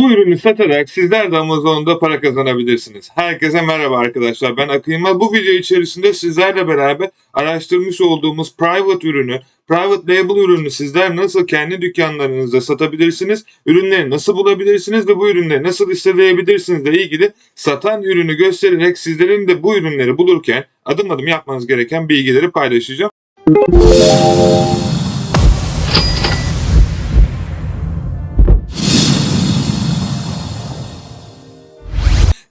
Bu ürünü satarak sizler de Amazon'da para kazanabilirsiniz. Herkese merhaba arkadaşlar. Ben Akın. Bu video içerisinde sizlerle beraber araştırmış olduğumuz private ürünü, private label ürünü sizler nasıl kendi dükkanlarınızda satabilirsiniz, ürünleri nasıl bulabilirsiniz ve bu ürünleri nasıl listeleyebilirsiniz ile ilgili satan ürünü göstererek sizlerin de bu ürünleri bulurken adım adım yapmanız gereken bilgileri paylaşacağım.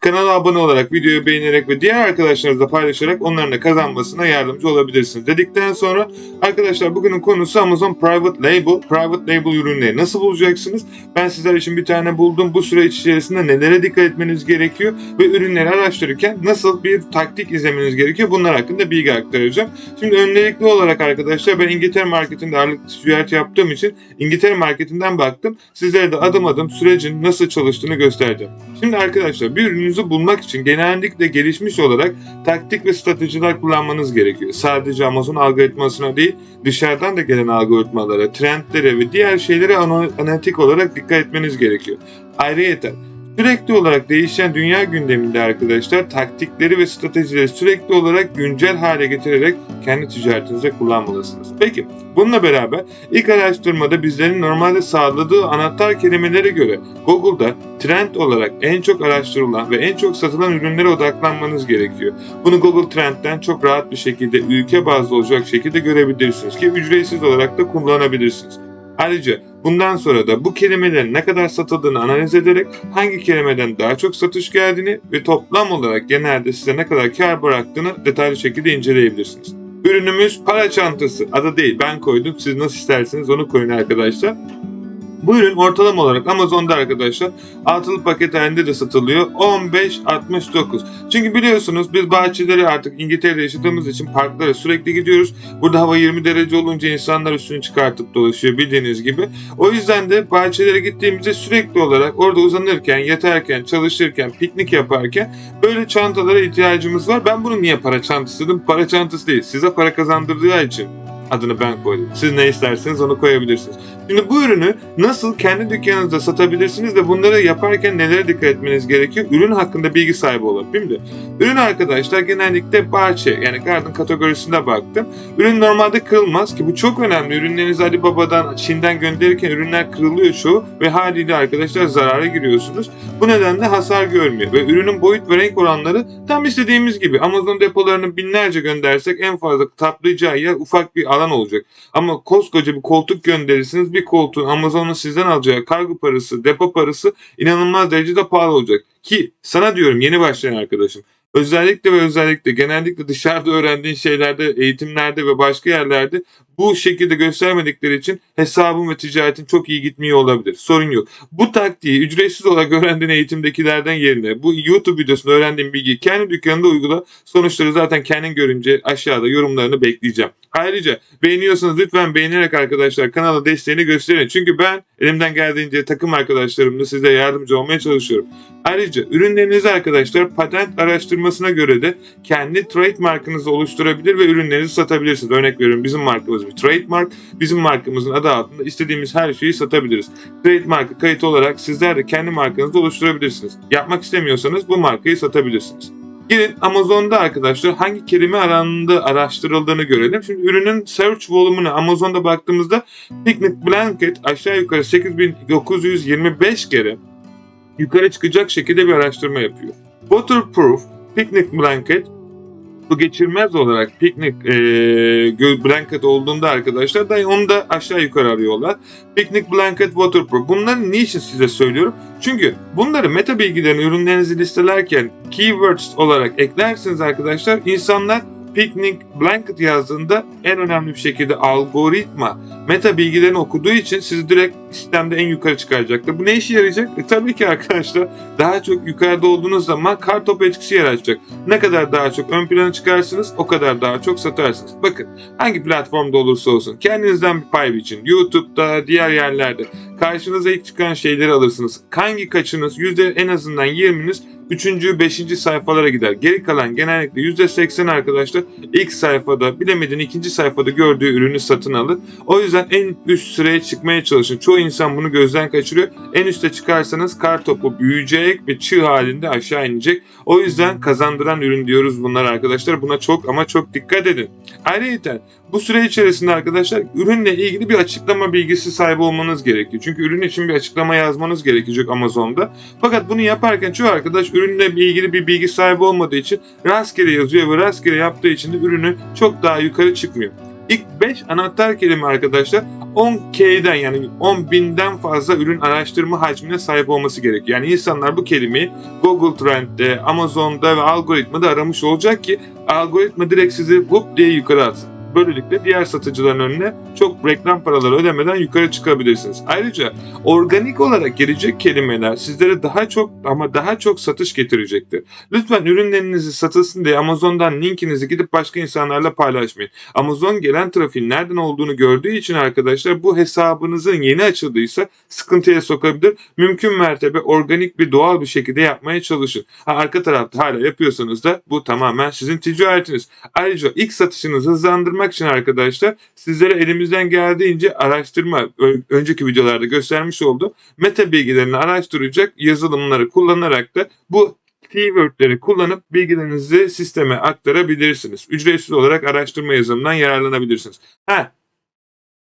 Kanala abone olarak, videoyu beğenerek ve diğer arkadaşlarınızla paylaşarak onların da kazanmasına yardımcı olabilirsiniz. Dedikten sonra arkadaşlar bugünün konusu Amazon Private Label. Private Label ürünleri nasıl bulacaksınız? Ben sizler için bir tane buldum. Bu süreç içerisinde nelere dikkat etmeniz gerekiyor ve ürünleri araştırırken nasıl bir taktik izlemeniz gerekiyor? Bunlar hakkında bilgi aktaracağım. Şimdi öncelikli olarak arkadaşlar ben İngiltere marketinde ağırlıklı ticaret yaptığım için İngiltere marketinden baktım. Sizlere de adım adım sürecin nasıl çalıştığını göstereceğim. Şimdi arkadaşlar bir ürününüzü bulmak için genellikle gelişmiş olarak taktik ve stratejiler kullanmanız gerekiyor. Sadece Amazon algoritmasına değil dışarıdan da gelen algoritmalara, trendlere ve diğer şeylere ana- analitik olarak dikkat etmeniz gerekiyor. Ayrıca Sürekli olarak değişen dünya gündeminde arkadaşlar taktikleri ve stratejileri sürekli olarak güncel hale getirerek kendi ticaretinize kullanmalısınız. Peki bununla beraber ilk araştırmada bizlerin normalde sağladığı anahtar kelimelere göre Google'da trend olarak en çok araştırılan ve en çok satılan ürünlere odaklanmanız gerekiyor. Bunu Google Trend'den çok rahat bir şekilde ülke bazlı olacak şekilde görebilirsiniz ki ücretsiz olarak da kullanabilirsiniz. Ayrıca bundan sonra da bu kelimelerin ne kadar satıldığını analiz ederek hangi kelimeden daha çok satış geldiğini ve toplam olarak genelde size ne kadar kar bıraktığını detaylı şekilde inceleyebilirsiniz. Ürünümüz para çantası. Adı değil ben koydum. Siz nasıl isterseniz onu koyun arkadaşlar. Bu ürün ortalama olarak Amazon'da arkadaşlar altılı paket halinde de satılıyor. 15.69. Çünkü biliyorsunuz biz bahçeleri artık İngiltere'de yaşadığımız için parklara sürekli gidiyoruz. Burada hava 20 derece olunca insanlar üstünü çıkartıp dolaşıyor bildiğiniz gibi. O yüzden de bahçelere gittiğimizde sürekli olarak orada uzanırken, yatarken, çalışırken, piknik yaparken böyle çantalara ihtiyacımız var. Ben bunu niye para çantası? Para çantası değil. Size para kazandırdığı için adını ben koydum. Siz ne isterseniz onu koyabilirsiniz. Şimdi bu ürünü nasıl kendi dükkanınızda satabilirsiniz ve bunları yaparken nelere dikkat etmeniz gerekiyor? Ürün hakkında bilgi sahibi olun. Şimdi ürün arkadaşlar genellikle bahçe yani garden kategorisinde baktım. Ürün normalde kırılmaz ki bu çok önemli. Ürünlerinizi Alibaba'dan, Çin'den gönderirken ürünler kırılıyor çoğu ve haliyle arkadaşlar zarara giriyorsunuz. Bu nedenle hasar görmüyor ve ürünün boyut ve renk oranları tam istediğimiz gibi. Amazon depolarını binlerce göndersek en fazla taplayacağı yer ufak bir alan olacak. Ama koskoca bir koltuk gönderirsiniz bir koltuğun Amazon'un sizden alacağı kargo parası, depo parası inanılmaz derecede pahalı olacak. Ki sana diyorum yeni başlayan arkadaşım. Özellikle ve özellikle genellikle dışarıda öğrendiğin şeylerde, eğitimlerde ve başka yerlerde bu şekilde göstermedikleri için hesabın ve ticaretin çok iyi gitmiyor olabilir. Sorun yok. Bu taktiği ücretsiz olarak öğrendiğin eğitimdekilerden yerine bu YouTube videosunda öğrendiğin bilgiyi kendi dükkanında uygula. Sonuçları zaten kendin görünce aşağıda yorumlarını bekleyeceğim. Ayrıca beğeniyorsanız lütfen beğenerek arkadaşlar kanala desteğini gösterin. Çünkü ben elimden geldiğince takım arkadaşlarımla size yardımcı olmaya çalışıyorum. Ayrıca ürünlerinizi arkadaşlar patent araştırmasına göre de kendi trademarkınızı oluşturabilir ve ürünlerinizi satabilirsiniz. Örnek veriyorum bizim markamız bir trademark. Bizim markamızın adı altında istediğimiz her şeyi satabiliriz. Trademarkı kayıt olarak sizler de kendi markanızı oluşturabilirsiniz. Yapmak istemiyorsanız bu markayı satabilirsiniz. Gelin Amazon'da arkadaşlar hangi kelime aranında araştırıldığını görelim. Şimdi ürünün search volume'una Amazon'da baktığımızda Picnic Blanket aşağı yukarı 8925 kere yukarı çıkacak şekilde bir araştırma yapıyor. Waterproof Picnic Blanket bu geçirmez olarak piknik e, blanket olduğunda arkadaşlar da onu da aşağı yukarı arıyorlar. Picnic blanket waterproof. Bunları niçin size söylüyorum? Çünkü bunları meta bilgilerini ürünlerinizi listelerken keywords olarak eklersiniz arkadaşlar. İnsanlar picnic blanket yazdığında en önemli bir şekilde algoritma meta bilgilerini okuduğu için sizi direkt sistemde en yukarı çıkaracaktır. Bu ne işe yarayacak? E, tabii ki arkadaşlar daha çok yukarıda olduğunuz zaman kar topu etkisi yaratacak. Ne kadar daha çok ön plana çıkarsınız o kadar daha çok satarsınız. Bakın hangi platformda olursa olsun kendinizden bir pay biçin. YouTube'da diğer yerlerde karşınıza ilk çıkan şeyleri alırsınız. Hangi kaçınız yüzde en azından 20'niz 3. 5. sayfalara gider. Geri kalan genellikle %80 arkadaşlar ilk sayfada bilemedin ikinci sayfada gördüğü ürünü satın alır. O yüzden en üst sıraya çıkmaya çalışın. Çoğu insan bunu gözden kaçırıyor. En üste çıkarsanız kar topu büyüyecek ve çığ halinde aşağı inecek. O yüzden kazandıran ürün diyoruz bunlar arkadaşlar. Buna çok ama çok dikkat edin. Ayrıca bu süre içerisinde arkadaşlar ürünle ilgili bir açıklama bilgisi sahibi olmanız gerekiyor. Çünkü ürün için bir açıklama yazmanız gerekecek Amazon'da. Fakat bunu yaparken çoğu arkadaş ürünle ilgili bir bilgi sahibi olmadığı için rastgele yazıyor ve rastgele yaptığı için de ürünü çok daha yukarı çıkmıyor. İlk 5 anahtar kelime arkadaşlar 10K'den yani 10 binden fazla ürün araştırma hacmine sahip olması gerekiyor. Yani insanlar bu kelimeyi Google Trend'de, Amazon'da ve algoritmada aramış olacak ki algoritma direkt sizi hop diye yukarı atsın. Böylelikle diğer satıcıların önüne çok reklam paraları ödemeden yukarı çıkabilirsiniz. Ayrıca organik olarak gelecek kelimeler sizlere daha çok ama daha çok satış getirecektir. Lütfen ürünlerinizi satılsın diye Amazon'dan linkinizi gidip başka insanlarla paylaşmayın. Amazon gelen trafiğin nereden olduğunu gördüğü için arkadaşlar bu hesabınızın yeni açıldıysa sıkıntıya sokabilir. Mümkün mertebe organik bir doğal bir şekilde yapmaya çalışın. Ha, arka tarafta hala yapıyorsanız da bu tamamen sizin ticaretiniz. Ayrıca ilk satışınızı hızlandırmak için arkadaşlar sizlere elimizden geldiğince araştırma önceki videolarda göstermiş olduğum meta bilgilerini araştıracak yazılımları kullanarak da bu keywordleri kullanıp bilgilerinizi sisteme aktarabilirsiniz. Ücretsiz olarak araştırma yazılımından yararlanabilirsiniz. Ha,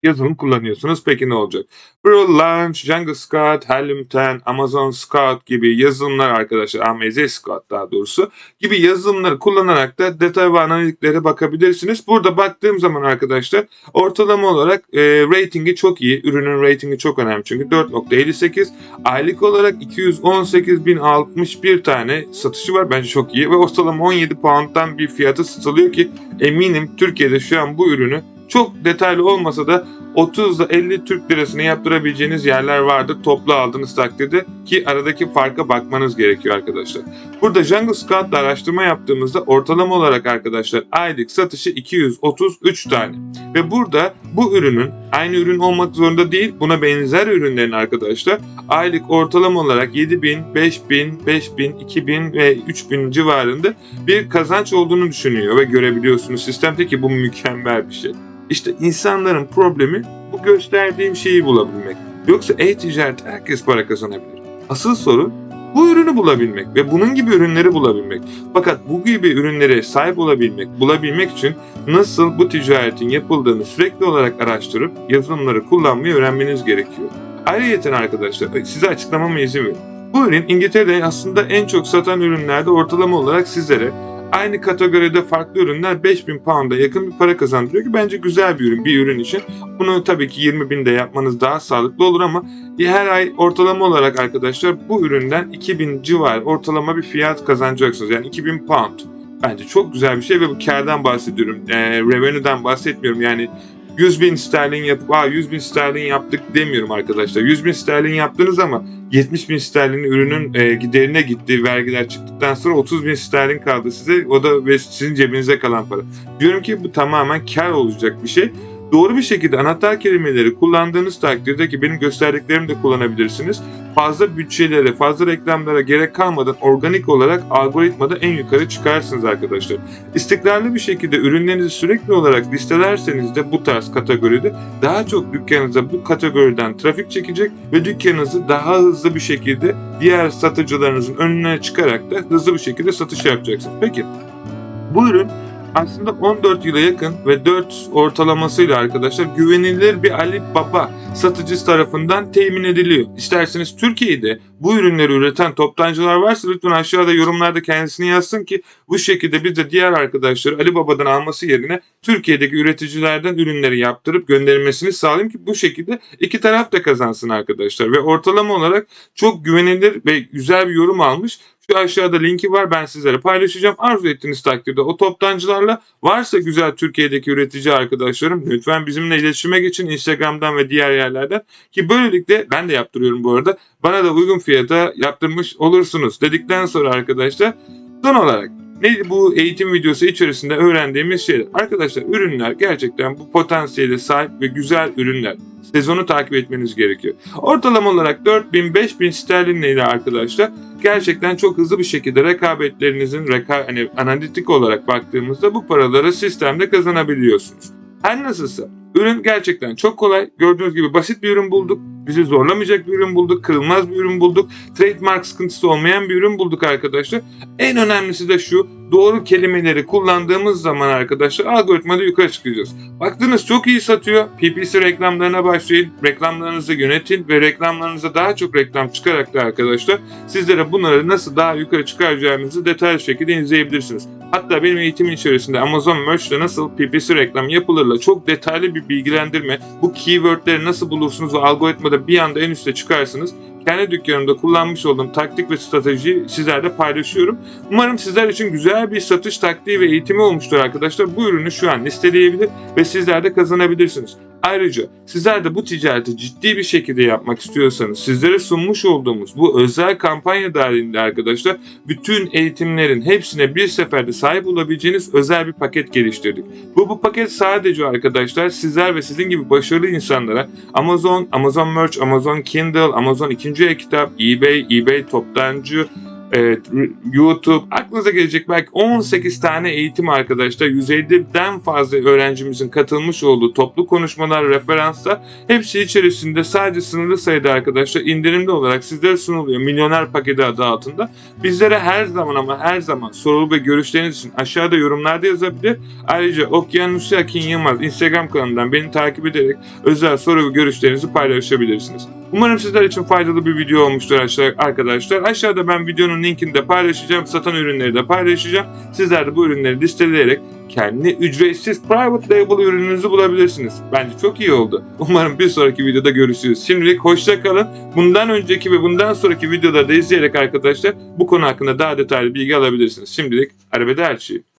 yazılım kullanıyorsunuz. Peki ne olacak? Brawl Launch, Jungle Scout, Helium 10, Amazon Scout gibi yazılımlar arkadaşlar, AMZ Scout daha doğrusu gibi yazılımları kullanarak da detay ve analitiklere bakabilirsiniz. Burada baktığım zaman arkadaşlar ortalama olarak e, ratingi çok iyi. Ürünün ratingi çok önemli çünkü 4.58. Aylık olarak 218.061 tane satışı var. Bence çok iyi ve ortalama 17 pound'dan bir fiyata satılıyor ki eminim Türkiye'de şu an bu ürünü çok detaylı olmasa da 30 ile 50 Türk lirasını yaptırabileceğiniz yerler vardır toplu aldığınız takdirde ki aradaki farka bakmanız gerekiyor arkadaşlar. Burada Jungle Scout'la araştırma yaptığımızda ortalama olarak arkadaşlar aylık satışı 233 tane. Ve burada bu ürünün aynı ürün olmak zorunda değil buna benzer ürünlerin arkadaşlar aylık ortalama olarak 7000, 5000, 5000, 2000 ve 3000 civarında bir kazanç olduğunu düşünüyor ve görebiliyorsunuz sistemde ki bu mükemmel bir şey. İşte insanların problemi bu gösterdiğim şeyi bulabilmek. Yoksa e-ticaret herkes para kazanabilir. Asıl sorun bu ürünü bulabilmek ve bunun gibi ürünleri bulabilmek. Fakat bu gibi ürünlere sahip olabilmek, bulabilmek için nasıl bu ticaretin yapıldığını sürekli olarak araştırıp yazılımları kullanmayı öğrenmeniz gerekiyor. Ayrıca arkadaşlar size açıklamama izin verin. Bu ürün İngiltere'de aslında en çok satan ürünlerde ortalama olarak sizlere aynı kategoride farklı ürünler 5000 pound'a yakın bir para kazandırıyor ki bence güzel bir ürün bir ürün için. Bunu tabii ki 20 binde yapmanız daha sağlıklı olur ama her ay ortalama olarak arkadaşlar bu üründen 2000 civarı ortalama bir fiyat kazanacaksınız. Yani 2000 pound. Bence çok güzel bir şey ve bu kardan bahsediyorum. E, revenue'den bahsetmiyorum. Yani 100 bin sterlin yapıp Aa, 100 bin sterlin yaptık demiyorum arkadaşlar. 100 bin sterlin yaptınız ama 70 bin sterlin ürünün e, giderine gitti. Vergiler çıktıktan sonra 30 bin sterlin kaldı size. O da sizin cebinize kalan para. Diyorum ki bu tamamen kar olacak bir şey. Doğru bir şekilde anahtar kelimeleri kullandığınız takdirde ki benim gösterdiklerimi de kullanabilirsiniz. Fazla bütçelere, fazla reklamlara gerek kalmadan organik olarak algoritmada en yukarı çıkarsınız arkadaşlar. İstikrarlı bir şekilde ürünlerinizi sürekli olarak listelerseniz de bu tarz kategoride daha çok dükkanınıza bu kategoriden trafik çekecek ve dükkanınızı daha hızlı bir şekilde diğer satıcılarınızın önüne çıkarak da hızlı bir şekilde satış yapacaksınız. Peki bu ürün aslında 14 yıla yakın ve 4 ortalamasıyla arkadaşlar güvenilir bir Ali Baba satıcısı tarafından temin ediliyor. İsterseniz Türkiye'de bu ürünleri üreten toptancılar varsa lütfen aşağıda yorumlarda kendisini yazsın ki bu şekilde biz de diğer arkadaşları Ali Baba'dan alması yerine Türkiye'deki üreticilerden ürünleri yaptırıp gönderilmesini sağlayayım ki bu şekilde iki taraf da kazansın arkadaşlar. Ve ortalama olarak çok güvenilir ve güzel bir yorum almış. Aşağıda linki var ben sizlere paylaşacağım. Arzu ettiğiniz takdirde o toptancılarla varsa güzel Türkiye'deki üretici arkadaşlarım lütfen bizimle iletişime geçin Instagram'dan ve diğer yerlerden. Ki böylelikle ben de yaptırıyorum bu arada. Bana da uygun fiyata yaptırmış olursunuz dedikten sonra arkadaşlar son olarak Neydi bu eğitim videosu içerisinde öğrendiğimiz şeyler? Arkadaşlar ürünler gerçekten bu potansiyele sahip ve güzel ürünler. Sezonu takip etmeniz gerekiyor. Ortalama olarak 4000-5000 sterlinle ile arkadaşlar gerçekten çok hızlı bir şekilde rekabetlerinizin reka hani analitik olarak baktığımızda bu paraları sistemde kazanabiliyorsunuz. Her nasılsa Ürün gerçekten çok kolay. Gördüğünüz gibi basit bir ürün bulduk. Bizi zorlamayacak bir ürün bulduk. Kırılmaz bir ürün bulduk. Trademark sıkıntısı olmayan bir ürün bulduk arkadaşlar. En önemlisi de şu. Doğru kelimeleri kullandığımız zaman arkadaşlar algoritmada yukarı çıkacağız. Baktınız çok iyi satıyor. PPC reklamlarına başlayın. Reklamlarınızı yönetin ve reklamlarınıza daha çok reklam çıkarak da arkadaşlar sizlere bunları nasıl daha yukarı çıkaracağınızı detaylı şekilde izleyebilirsiniz. Hatta benim eğitimin içerisinde Amazon Merch'te nasıl PPC reklam yapılırla çok detaylı bir bilgilendirme, bu keywordleri nasıl bulursunuz ve algoritmada bir anda en üste çıkarsınız. Kendi dükkanımda kullanmış olduğum taktik ve stratejiyi sizlerle paylaşıyorum. Umarım sizler için güzel bir satış taktiği ve eğitimi olmuştur arkadaşlar. Bu ürünü şu an listeleyebilir ve sizler de kazanabilirsiniz. Ayrıca sizler de bu ticareti ciddi bir şekilde yapmak istiyorsanız sizlere sunmuş olduğumuz bu özel kampanya dahilinde arkadaşlar bütün eğitimlerin hepsine bir seferde sahip olabileceğiniz özel bir paket geliştirdik. Bu bu paket sadece arkadaşlar sizler ve sizin gibi başarılı insanlara Amazon, Amazon Merch, Amazon Kindle, Amazon ikinci el kitap, eBay, eBay toptancı, Evet, YouTube, aklınıza gelecek belki 18 tane eğitim arkadaşlar, 150'den fazla öğrencimizin katılmış olduğu toplu konuşmalar, referanslar hepsi içerisinde sadece sınırlı sayıda arkadaşlar indirimli olarak sizlere sunuluyor. Milyoner paketi adı altında. Bizlere her zaman ama her zaman soru ve görüşleriniz için aşağıda yorumlarda yazabilir. Ayrıca Okyanusya Akin Yılmaz Instagram kanalından beni takip ederek özel soru ve görüşlerinizi paylaşabilirsiniz. Umarım sizler için faydalı bir video olmuştur arkadaşlar. Aşağıda ben videonun linkini de paylaşacağım. Satan ürünleri de paylaşacağım. Sizler de bu ürünleri listeleyerek kendi ücretsiz private label ürününüzü bulabilirsiniz. Bence çok iyi oldu. Umarım bir sonraki videoda görüşürüz. Şimdilik hoşça kalın. Bundan önceki ve bundan sonraki videoları da izleyerek arkadaşlar bu konu hakkında daha detaylı bilgi alabilirsiniz. Şimdilik arrivederci.